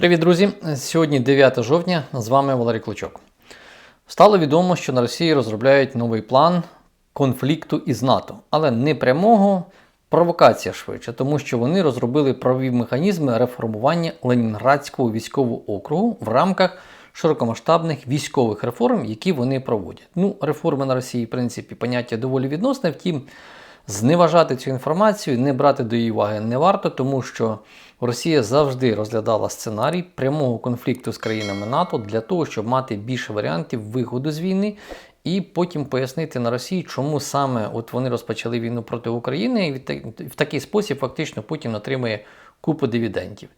Привіт, друзі! Сьогодні 9 жовтня. З вами Валерій Клочок. Стало відомо, що на Росії розробляють новий план конфлікту із НАТО, але не прямого провокація швидше, тому що вони розробили правові механізми реформування Ленінградського військового округу в рамках широкомасштабних військових реформ, які вони проводять. Ну, реформи на Росії, в принципі, поняття доволі відносне, втім. Зневажати цю інформацію, не брати до її уваги не варто, тому що Росія завжди розглядала сценарій прямого конфлікту з країнами НАТО для того, щоб мати більше варіантів виходу з війни, і потім пояснити на Росії, чому саме от вони розпочали війну проти України, і в такий спосіб фактично Путін отримує купу дивідендів.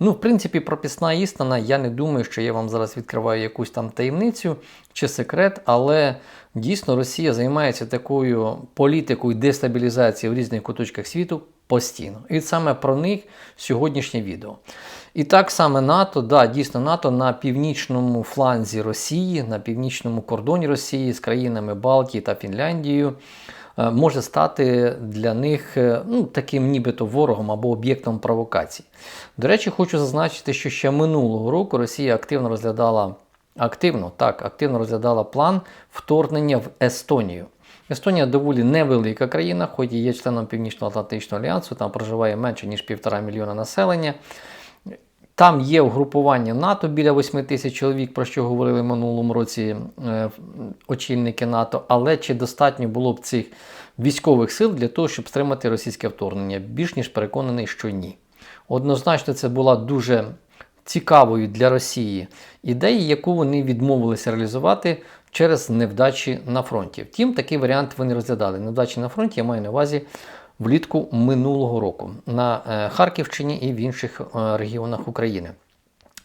Ну, в принципі, прописна істина. Я не думаю, що я вам зараз відкриваю якусь там таємницю чи секрет, але дійсно Росія займається такою політикою дестабілізації в різних куточках світу постійно. І саме про них сьогоднішнє відео. І так саме НАТО, да, дійсно, НАТО на північному фланзі Росії, на північному кордоні Росії з країнами Балтії та Фінляндією. Е, може стати для них е, ну, таким нібито ворогом або об'єктом провокацій. До речі, хочу зазначити, що ще минулого року Росія активно розглядала активно, так, активно розглядала план вторгнення в Естонію. Естонія доволі невелика країна, хоч і є членом Північно-Атлантичного альянсу, там проживає менше ніж півтора мільйона населення. Там є угрупування НАТО біля 8 тисяч чоловік, про що говорили в минулому році е, очільники НАТО. Але чи достатньо було б цих військових сил для того, щоб стримати російське вторгнення? Більш ніж переконаний, що ні. Однозначно, це була дуже цікавою для Росії ідея, яку вони відмовилися реалізувати через невдачі на фронті. Втім, такий варіант вони розглядали. Невдачі на фронті я маю на увазі влітку минулого року на е, Харківщині і в інших е, регіонах України.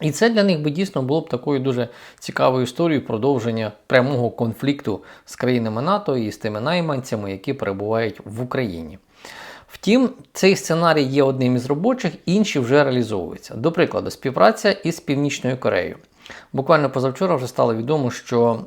І це для них би дійсно було б такою дуже цікавою історією продовження прямого конфлікту з країнами НАТО і з тими найманцями, які перебувають в Україні. Втім, цей сценарій є одним із робочих, інші вже реалізовуються. До прикладу, співпраця із Північною Кореєю. Буквально позавчора вже стало відомо, що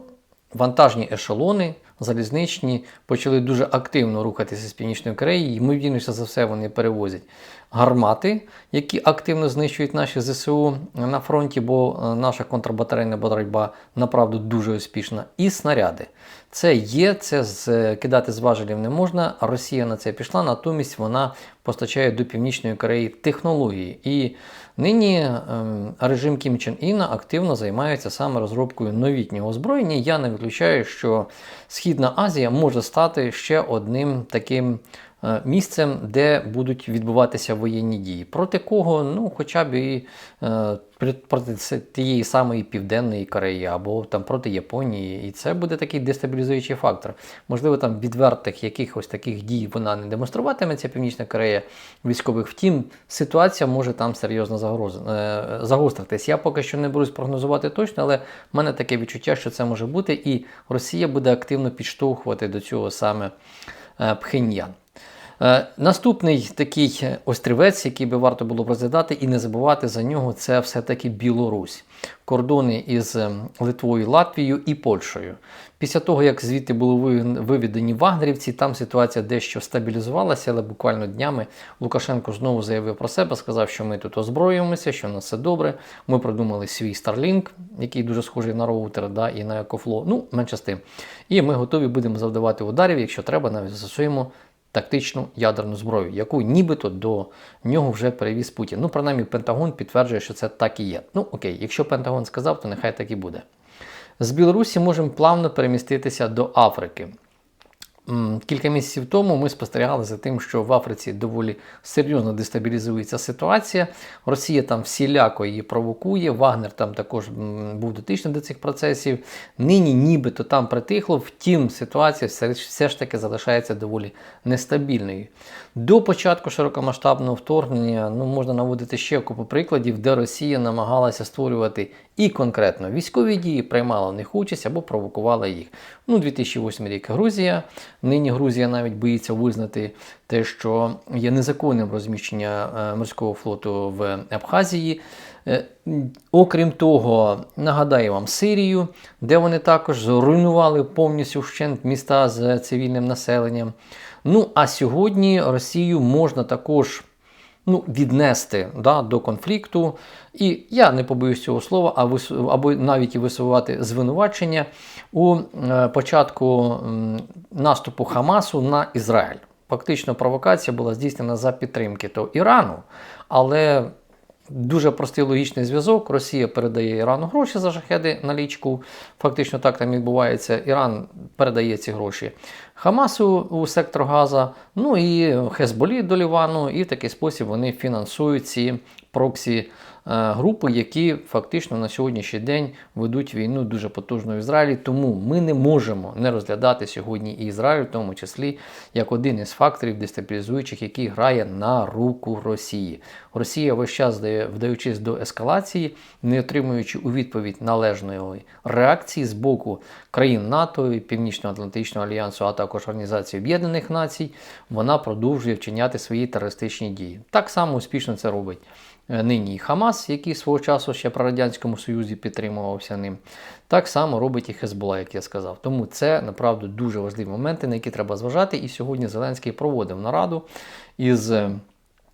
вантажні ешелони залізничні почали дуже активно рухатися з Північної Кореї. Ймовірніше за все, вони перевозять гармати, які активно знищують наші ЗСУ на фронті, бо е, наша контрбатарейна боротьба направду дуже успішна. І снаряди. Це є, це кидати з важелів не можна. Росія на це пішла, натомість вона постачає до Північної Кореї технології. І нині ем, режим Кім Чен Іна активно займається саме розробкою новітнього озброєння. Я не виключаю, що Східна Азія може стати ще одним таким. Е, місцем, де будуть відбуватися воєнні дії. Проти кого? Ну, хоча б і е, проти тієї самої Південної Кореї або там проти Японії. І це буде такий дестабілізуючий фактор. Можливо, там відвертих якихось таких дій вона не демонструватиме, ця Північна Корея військових. Втім, ситуація може там серйозно загроз... Е, загостритись. Я поки що не берусь прогнозувати точно, але в мене таке відчуття, що це може бути, і Росія буде активно підштовхувати до цього саме Пхеньян. Е, наступний такий острівець, який би варто було б розглядати і не забувати за нього, це все-таки Білорусь. Кордони із ем, Литвою, Латвією і Польщею. Після того, як звідти були виведені вагнерівці, там ситуація дещо стабілізувалася, але буквально днями Лукашенко знову заявив про себе, сказав, що ми тут озброюємося, що в нас все добре. Ми придумали свій Starlink, який дуже схожий на роутер да, і на Екофло. Ну, менше з тим. І ми готові будемо завдавати ударів, якщо треба, навіть застосуємо тактичну ядерну зброю, яку нібито до нього вже перевіз Путін. Ну, принаймні, Пентагон підтверджує, що це так і є. Ну, окей, якщо Пентагон сказав, то нехай так і буде. З Білорусі можемо плавно переміститися до Африки. Кілька місяців тому ми спостерігали за тим, що в Африці доволі серйозно дестабілізується ситуація. Росія там всіляко її провокує. Вагнер там також був дотичний до цих процесів. Нині нібито там притихло, втім, ситуація все, все ж таки залишається доволі нестабільною. До початку широкомасштабного вторгнення ну, можна наводити ще купу прикладів, де Росія намагалася створювати і конкретно військові дії, приймала в них участь або провокувала їх. Ну, 2008 рік Грузія. Нині Грузія навіть боїться визнати те, що є незаконним розміщення е, морського флоту в Абхазії. Е, окрім того, нагадаю вам Сирію, де вони також зруйнували повністю вщент міста з цивільним населенням. Ну, а сьогодні Росію можна також ну, віднести да, до конфлікту. І я не побоюсь цього слова, а вис... або навіть і висувати звинувачення у е, початку наступу Хамасу на Ізраїль. Фактично провокація була здійснена за підтримки то Ірану, але дуже простий логічний зв'язок. Росія передає Ірану гроші за шахеди на лічку. Фактично так там відбувається. Іран передає ці гроші Хамасу у сектор Газа, ну і Хезболі до Лівану, і в такий спосіб вони фінансують ці проксі. Е, Групи, які фактично на сьогоднішній день ведуть війну дуже потужно в Ізраїлі, тому ми не можемо не розглядати сьогодні і Ізраїль, в тому числі як один із факторів дестабілізуючих, який грає на руку Росії. Росія весь час вдаючись до ескалації, не отримуючи у відповідь належної реакції з боку країн НАТО, і Північно-Атлантичного альянсу, а також Організації Об'єднаних Націй, вона продовжує вчиняти свої терористичні дії. Так само успішно це робить нині і Хамас, який свого часу ще при Радянському Союзі підтримувався ним. Так само робить і Хезбола, як я сказав. Тому це направду дуже важливі моменти, на які треба зважати. І сьогодні Зеленський проводив нараду із.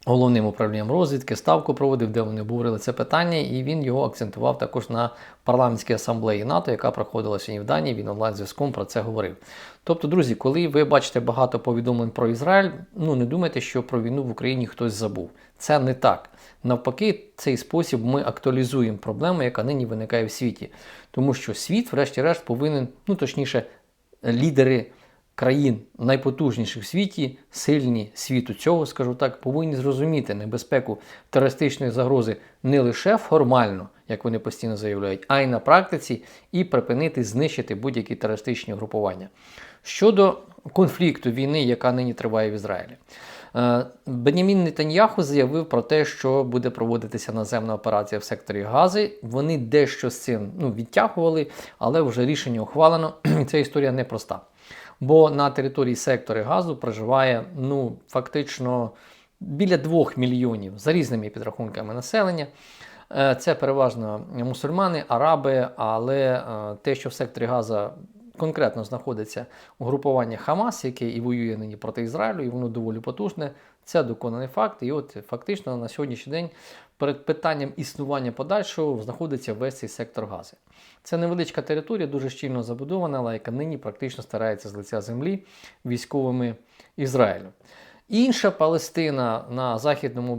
Головним управлінням розвідки ставку проводив, де вони обговорили це питання, і він його акцентував також на парламентській асамблеї НАТО, яка проходила сьогодні в Данії. Він онлайн зв'язком про це говорив. Тобто, друзі, коли ви бачите багато повідомлень про Ізраїль, ну не думайте, що про війну в Україні хтось забув. Це не так. Навпаки, цей спосіб ми актуалізуємо проблему, яка нині виникає в світі. Тому що світ, врешті-решт, повинен, ну точніше, лідери країн найпотужніших в світі, сильні світу цього, скажу так, повинні зрозуміти небезпеку терористичної загрози не лише формально, як вони постійно заявляють, а й на практиці, і припинити знищити будь-які терористичні групування. Щодо конфлікту війни, яка нині триває в Ізраїлі. Е, Бенямін Нетаньяху заявив про те, що буде проводитися наземна операція в секторі Гази. Вони дещо з цим ну, відтягували, але вже рішення ухвалено. Ця історія непроста. Бо на території сектори газу проживає ну, фактично біля 2 мільйонів за різними підрахунками населення. Е, Це переважно мусульмани, араби, але е, те, що в секторі Газа конкретно знаходиться угрупування Хамас, яке і воює нині проти Ізраїлю, і воно доволі потужне. Це доконаний факт. І от фактично на сьогоднішній день перед питанням існування подальшого знаходиться весь цей сектор Гази. Це невеличка територія, дуже щільно забудована, але яка нині практично старається з лиця землі військовими Ізраїлю. Інша Палестина на західному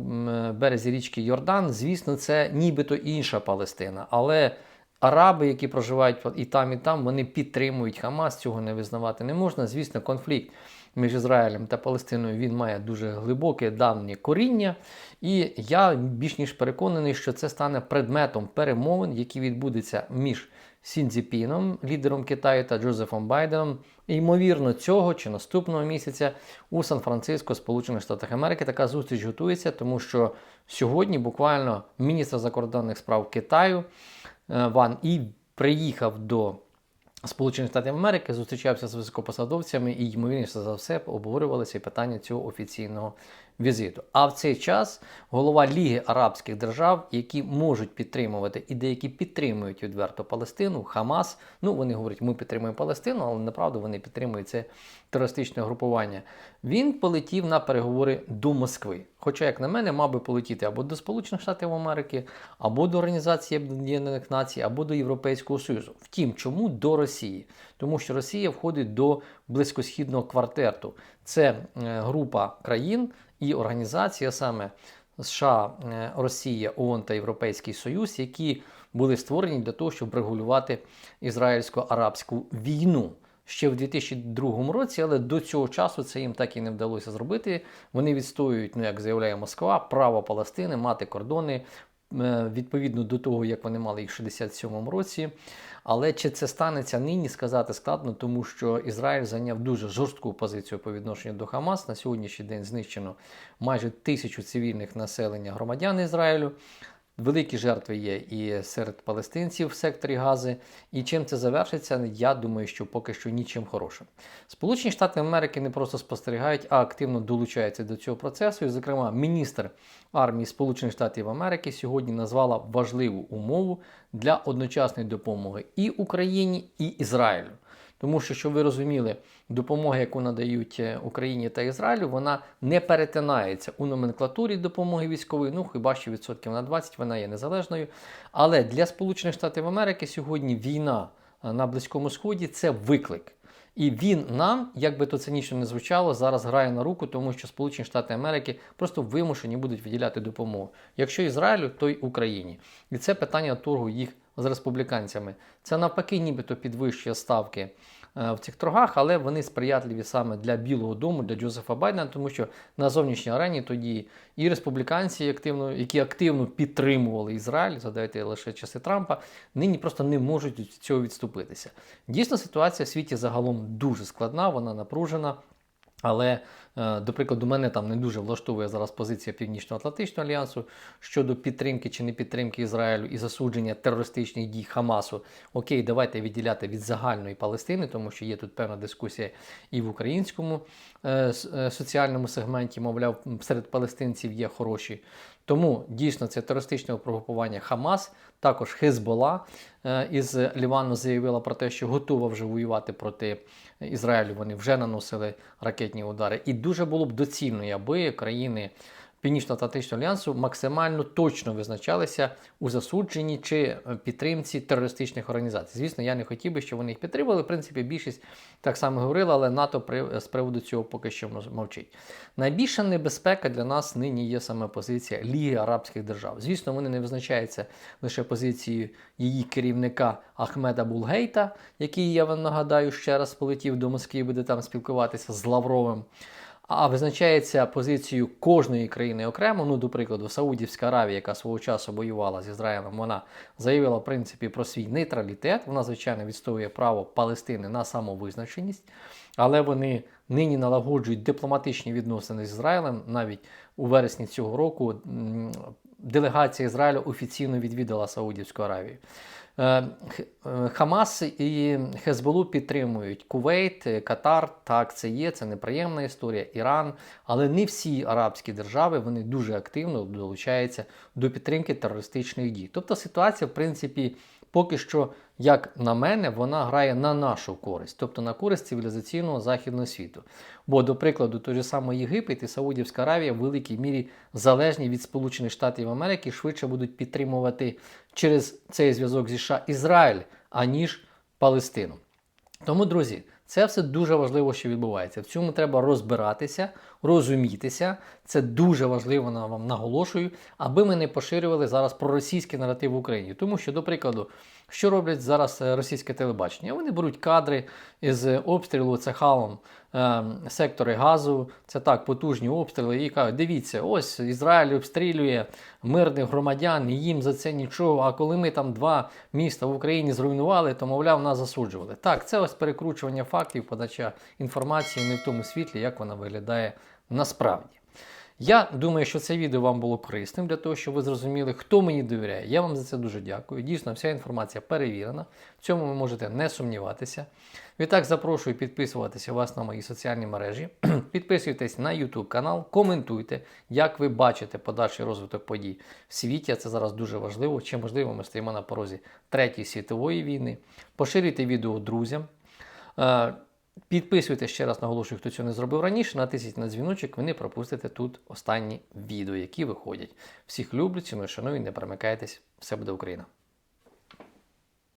березі річки Йордан, звісно, це нібито інша Палестина. Але араби, які проживають і там, і там, вони підтримують Хамас, цього не визнавати не можна. Звісно, конфлікт між Ізраїлем та Палестиною він має дуже глибоке давнє коріння. І я більш ніж переконаний, що це стане предметом перемовин, які відбудуться між Сінзіпіном, лідером Китаю та Джозефом Байденом. І, ймовірно, цього чи наступного місяця у Сан-Франциско, Сполучених Штатах Америки, така зустріч готується, тому що сьогодні буквально міністр закордонних справ Китаю е, Ван І приїхав до Сполучених Штатів Америки, зустрічався з високопосадовцями і, ймовірніше за все, обговорювалися і питання цього офіційного візиту. А в цей час голова Ліги Арабських держав, які можуть підтримувати і деякі підтримують відверто Палестину, Хамас. Ну вони говорять, ми підтримуємо Палестину, але направду вони підтримують це терористичне групування. Він полетів на переговори до Москви. Хоча, як на мене, мав би полетіти або до Сполучених Штатів Америки, або до Організації Об'єднаних Націй, або до Європейського Союзу. Втім, чому до Росії? Тому що Росія входить до близькосхідного квартету. Це е, група країн і організація саме США, е, Росія, ООН та Європейський Союз, які були створені для того, щоб регулювати ізраїльсько-арабську війну. Ще в 2002 році, але до цього часу це їм так і не вдалося зробити. Вони відстоюють, ну як заявляє Москва, право Палестини мати кордони відповідно до того, як вони мали їх в 67-му році. Але чи це станеться нині, сказати складно, тому що Ізраїль зайняв дуже жорстку позицію по відношенню до Хамас. На сьогоднішній день знищено майже тисячу цивільних населення громадян Ізраїлю. Великі жертви є і серед палестинців в секторі Гази. І чим це завершиться, я думаю, що поки що нічим хорошим. Сполучені Штати Америки не просто спостерігають, а активно долучаються до цього процесу. І, зокрема, міністр армії Сполучених Штатів Америки сьогодні назвала важливу умову для одночасної допомоги і Україні, і Ізраїлю. Тому що, щоб ви розуміли, допомога, яку надають е, Україні та Ізраїлю, вона не перетинається у номенклатурі допомоги військової. Ну хіба що відсотків на 20 вона є незалежною. Але для Сполучених Штатів Америки сьогодні війна е, на Близькому Сході це виклик. І він нам, як би то цинічно не звучало, зараз грає на руку, тому що Сполучені Штати Америки просто вимушені будуть виділяти допомогу. Якщо Ізраїлю, то й Україні. І це питання торгу їх з республіканцями. Це навпаки, нібито підвищує ставки е, в цих торгах, але вони сприятливі саме для Білого Дому, для Джозефа Байдена, тому що на зовнішній арені тоді і республіканці, активно, які активно підтримували Ізраїль, згадайте лише часи Трампа, нині просто не можуть від цього відступитися. Дійсно, ситуація в світі загалом дуже складна, вона напружена. Але, до прикладу, мене там не дуже влаштовує зараз позиція Північно-Атлантичного альянсу щодо підтримки чи не підтримки Ізраїлю і засудження терористичних дій Хамасу. Окей, давайте відділяти від загальної Палестини, тому що є тут певна дискусія і в українському е, е, соціальному сегменті, мовляв, серед палестинців є хороші. Тому дійсно це терористичне угрупування Хамас, також Хезбола е, із Лівану заявила про те, що готова вже воювати проти Ізраїлю. Вони вже наносили ракетні удари. І дуже було б доцільно, аби країни Північно-Атлантичного альянсу максимально точно визначалися у засудженні чи підтримці терористичних організацій. Звісно, я не хотів би, щоб вони їх підтримали. В принципі, більшість так само говорила, але НАТО з приводу цього поки що мов- мовчить. Найбільша небезпека для нас нині є саме позиція Ліги Арабських Держав. Звісно, вони не визначаються лише позицією її керівника Ахмеда Булгейта, який я вам нагадаю ще раз полетів до Москви, буде там спілкуватися з Лавровим. А визначається позицією кожної країни окремо. Ну, до прикладу, Саудівська Аравія, яка свого часу воювала з Ізраїлем, вона заявила в принципі про свій нейтралітет. Вона, звичайно, відстоює право Палестини на самовизначеність, але вони нині налагоджують дипломатичні відносини з Ізраїлем. Навіть у вересні цього року делегація Ізраїлю офіційно відвідала Саудівську Аравію. Е, е, Хамас і Хезболу підтримують Кувейт, Катар. Так, це є, це неприємна історія, Іран. Але не всі арабські держави вони дуже активно долучаються до підтримки терористичних дій. Тобто ситуація, в принципі, поки що, як на мене, вона грає на нашу користь, тобто на користь цивілізаційного західного світу. Бо, до прикладу, той же самий Єгипет і Саудівська Аравія в великій мірі залежні від Сполучених Штатів Америки, швидше будуть підтримувати через цей зв'язок зі США Ізраїль, аніж Палестину. Тому, друзі, це все дуже важливо, що відбувається. В цьому треба розбиратися, розумітися. Це дуже важливо на вам наголошую, аби ми не поширювали зараз проросійський наратив в Україні. Тому що, до прикладу, що роблять зараз е, російське телебачення? Вони беруть кадри із обстрілу цехалом е, сектори газу. Це так, потужні обстріли, і кажуть, дивіться, ось Ізраїль обстрілює мирних громадян, і їм за це нічого. А коли ми там два міста в Україні зруйнували, то мовляв нас засуджували. Так, це ось перекручування фактів, подача інформації не в тому світлі, як вона виглядає насправді. Я думаю, що це відео вам було корисним для того, щоб ви зрозуміли, хто мені довіряє. Я вам за це дуже дякую. Дійсно, вся інформація перевірена. В цьому ви можете не сумніватися. Відтак запрошую підписуватися вас на мої соціальні мережі. Підписуйтесь на YouTube канал, коментуйте, як ви бачите подальший розвиток подій в світі. Це зараз дуже важливо. Чи можливо ми стоїмо на порозі Третьої світової війни. Поширюйте відео друзям. Підписуйтесь ще раз наголошую, хто цього не зробив раніше. Натисніть на дзвіночок, ви не пропустите тут останні відео, які виходять. Всіх люблю, ціную, шаную, не перемикайтесь. Все буде Україна!